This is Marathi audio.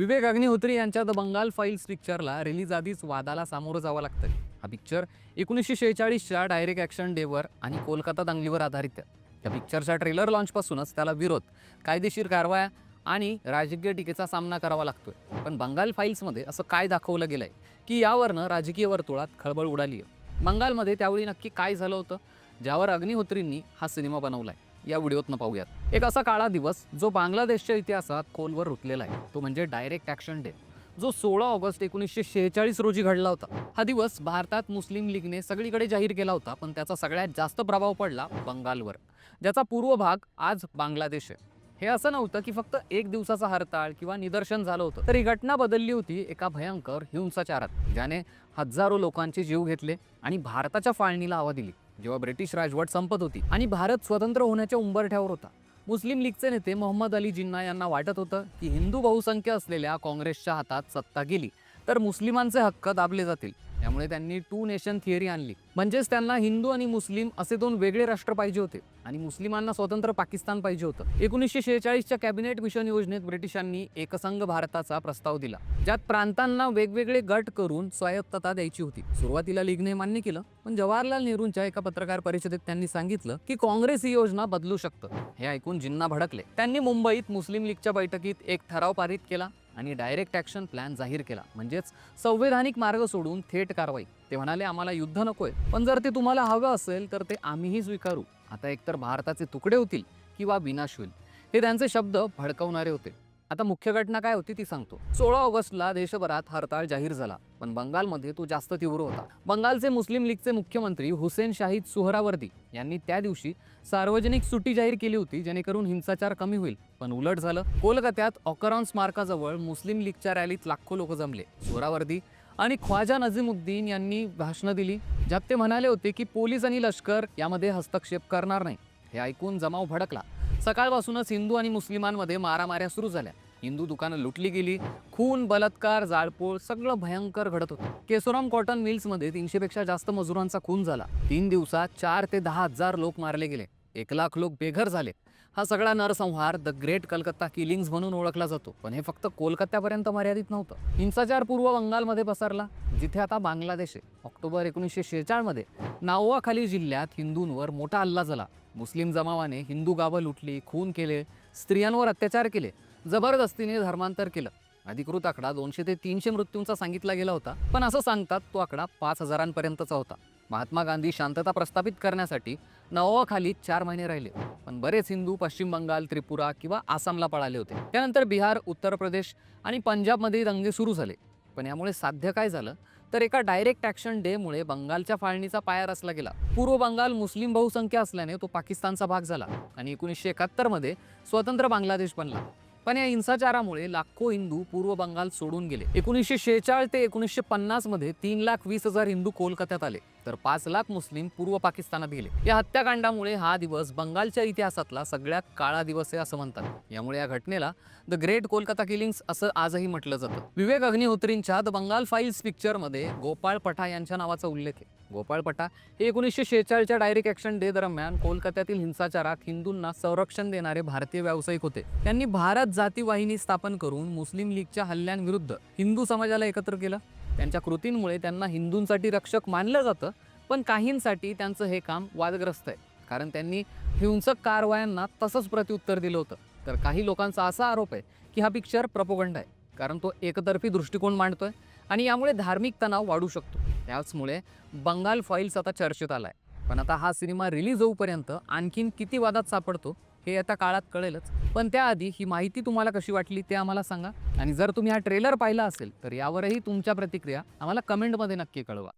विवेक अग्निहोत्री यांच्या द बंगाल फाईल्स पिक्चरला रिलीज आधीच वादाला सामोरं जावं लागतं. हा पिक्चर एकोणीसशे शेहेचाळीसच्या डायरेक्ट ॲक्शन डेवर आणि कोलकाता दंगलीवर आधारित आहे. या पिक्चरच्या ट्रेलर लॉन्चपासूनच त्याला विरोध कायदेशीर कारवाया आणि राजकीय टीकेचा सामना करावा लागतोय. पण बंगाल फाईल्समध्ये असं काय दाखवलं गेलंय की यावरनं राजकीय वर्तुळात खळबळ उडाली आहे बंगालमध्ये त्यावेळी नक्की काय झालं होतं? ज्यावर अग्निहोत्रींनी हा सिनेमा बनवला आहे या व्हिडिओतनं पाहूयात. एक असा काळा दिवस जो बांगलादेशच्या इतिहासात खोलवर रुतलेला आहे. तो म्हणजे डायरेक्ट ॲक्शन डे. जो सोळा ऑगस्ट एकोणीसशे शेहेचाळीस रोजी घडला होता. हा दिवस भारतात मुस्लिम लीगने सगळीकडे जाहीर केला होता पण त्याचा सगळ्यात जास्त प्रभाव पडला बंगालवर ज्याचा पूर्व भाग आज बांगलादेश आहे. हे असं नव्हतं की फक्त एक दिवसाचा हरताळ किंवा निदर्शन झालं होतं. तर ही घटना बदलली होती एका भयंकर हिंसाचारात ज्याने हजारो लोकांचे जीव घेतले आणि भारताच्या फाळणीला आवा दिली. जेव्हा ब्रिटिश राजवट संपत होती आणि भारत स्वतंत्र होण्याच्या उंबरठ्यावर होता. मुस्लिम लीगचे नेते मोहम्मद अली जिन्ना यांना वाटत होतं की हिंदू बहुसंख्य असलेल्या काँग्रेसच्या हातात सत्ता गेली तर मुस्लिमांचे हक्क दाबले जातील. त्यामुळे त्यांनी टू नेशन थिअरी आणली. म्हणजेच त्यांना हिंदू आणि मुस्लिम असे दोन वेगळे राष्ट्र पाहिजे होते. आणि मुस्लिमांना स्वतंत्र पाकिस्तान पाहिजे होतं. एकोणीसशे शेहेचाळीसच्या कॅबिनेट मिशन योजनेत ब्रिटिशांनी एकसंघ भारताचा प्रस्ताव दिला. ज्यात प्रांतांना वेगवेगळे गट करून स्वायत्तता द्यायची होती. सुरुवातीला लीगने मान्य केलं पण जवाहरलाल नेहरूंच्या एका पत्रकार परिषदेत त्यांनी सांगितलं की काँग्रेस ही योजना बदलू शकतं. हे ऐकून जिन्ना भडकले. त्यांनी मुंबईत मुस्लिम लीगच्या बैठकीत एक ठराव पारित केला. आणि डायरेक्ट ॲक्शन प्लॅन जाहीर केला. म्हणजेच संवैधानिक मार्ग सोडून थेट कारवाई. ते म्हणाले आम्हाला युद्ध नकोय. पण जर ते तुम्हाला हवं असेल तर ते आम्हीही स्वीकारू. आता एकतर भारताचे तुकडे होतील किंवा विनाश होईल. हे त्यांचे शब्द भडकवणारे होते. आता मुख्य घटना काय होती ती सांगतो. सोळा ऑगस्टला देशभरात हरताळ जाहीर झाला. पण बंगालमध्ये तो जास्त तीव्र होता. बंगालचे मुस्लिम लीगचे मुख्यमंत्री हुसेन शाहिद सुहरावर्दी यांनी त्या दिवशी सार्वजनिक सुट्टी जाहीर केली होती जेणेकरून हिंसाचार कमी होईल. पण उलट झालं कोलकात्यात ऑकरॉन स्मारकाजवळ मुस्लिम लीगच्या रॅलीत लाखो लोक जमले. सुहरावर्दी आणि ख्वाजा नझीमुद्दीन यांनी भाषणं दिली ज्यात ते म्हणाले होते की पोलीस आणि लष्कर यामध्ये हस्तक्षेप करणार नाही. हे ऐकून जमाव भडकला. सकाळपासूनच हिंदू आणि मुस्लिमांमध्ये मारामाऱ्या सुरू झाल्या. हिंदू दुकानं लुटली गेली खून बलात्कार जाळपोळ सगळं भयंकर घडत होतं. केसोराम कॉटन मिल्समध्ये तीनशेपेक्षा जास्त मजुरांचा खून झाला. तीन दिवसात चार ते दहा हजार लोक मारले गेले. एक लाख लोक बेघर झाले. हा सगळा नरसंहार द ग्रेट कलकत्ता किलिंग्स म्हणून ओळखला जातो पण हे फक्त कोलकात्यापर्यंत मर्यादित नव्हतं. हिंसाचार पूर्व बंगालमध्ये पसरला जिथे आता बांगलादेश आहे. ऑक्टोबर एकोणीसशे शेहेचाळमध्ये नाओवाखाली जिल्ह्यात हिंदूंवर मोठा हल्ला झाला. मुस्लिम जमावाने हिंदू गावं लुटली खून केले स्त्रियांवर अत्याचार केले. जबरदस्तीने धर्मांतर केलं. अधिकृत आकडा दोनशे ते तीनशे मृत्यूंचा सांगितला गेला होता पण असं सांगतात तो आकडा पाच हजारांपर्यंतचा होता. महात्मा गांधी शांतता प्रस्थापित करण्यासाठी नवाखाली चार महिने राहिले पण बरेच हिंदू पश्चिम बंगाल त्रिपुरा किंवा आसामला पळाले होते. त्यानंतर बिहार उत्तर प्रदेश आणि पंजाबमध्ये दंगे सुरू झाले. पण यामुळे साध्य काय झालं? तर एका डायरेक्ट ॲक्शन डेमुळे बंगालच्या फाळणीचा पाया रचला गेला. पूर्व बंगाल मुस्लिम बहुसंख्य असल्याने तो पाकिस्तानचा भाग झाला आणि एकोणीसशे एकाहत्तरमध्ये स्वतंत्र बांगलादेश बनला. पण या हिंसाचारामुळे लाखो हिंदू पूर्व बंगाल सोडून गेले. एकोणीसशे शेहेचाळीस ते एकोणीसशे पन्नासमध्ये तीन लाख वीस हजार हिंदू कोलकात्यात आले. तर पाच लाख मुस्लिम पूर्व पाकिस्तानात गेले. या हत्याकांडामुळे हा दिवस बंगालच्या इतिहासातला सगळ्यात काळा दिवस आहे असं म्हणतात. यामुळे या घटनेला द ग्रेट कोलकाता किलिंग्स असं आजही म्हटलं जातं. विवेक अग्निहोत्रींच्या द बंगाल फाईल्स पिक्चरमध्ये गोपाळ पठा यांच्या नावाचा उल्लेख आहे. गोपाळ पठा हे एकोणीसशे शेहेचाळीसच्या डायरेक्ट ॲक्शन डे दरम्यान कोलकात्यातील हिंसाचारात हिंदूंना संरक्षण देणारे भारतीय व्यावसायिक होते. त्यांनी भारत जाती वाहिनी स्थापन करून मुस्लिम लीगच्या हल्ल्यांविरुद्ध हिंदू समाजाला एकत्र केलं. त्यांच्या कृतींमुळे त्यांना हिंदूंसाठी रक्षक मानलं जातं पण काहींसाठी त्यांचं हे काम वादग्रस्त आहे. कारण त्यांनी हिंसक कारवायांना तसंच प्रत्युत्तर दिलं होतं. तर काही लोकांचा असा आरोप आहे की हा पिक्चर प्रपोगंड आहे. कारण तो एकतर्फी दृष्टिकोन मांडतोय आणि यामुळे धार्मिक तणाव वाढू शकतो. त्याचमुळे बंगाल फाईल्स आता चर्चेत आला आहे पण आता हा सिनेमा रिलीज होऊपर्यंत आणखीन किती वादात सापडतो हे आता काळात कळेलच. पण त्याआधी ही माहिती तुम्हाला कशी वाटली ते आम्हाला सांगा. आणि जर तुम्ही हा ट्रेलर पाहिला असेल तर यावरही तुमच्या प्रतिक्रिया आम्हाला कमेंटमध्ये नक्की कळवा.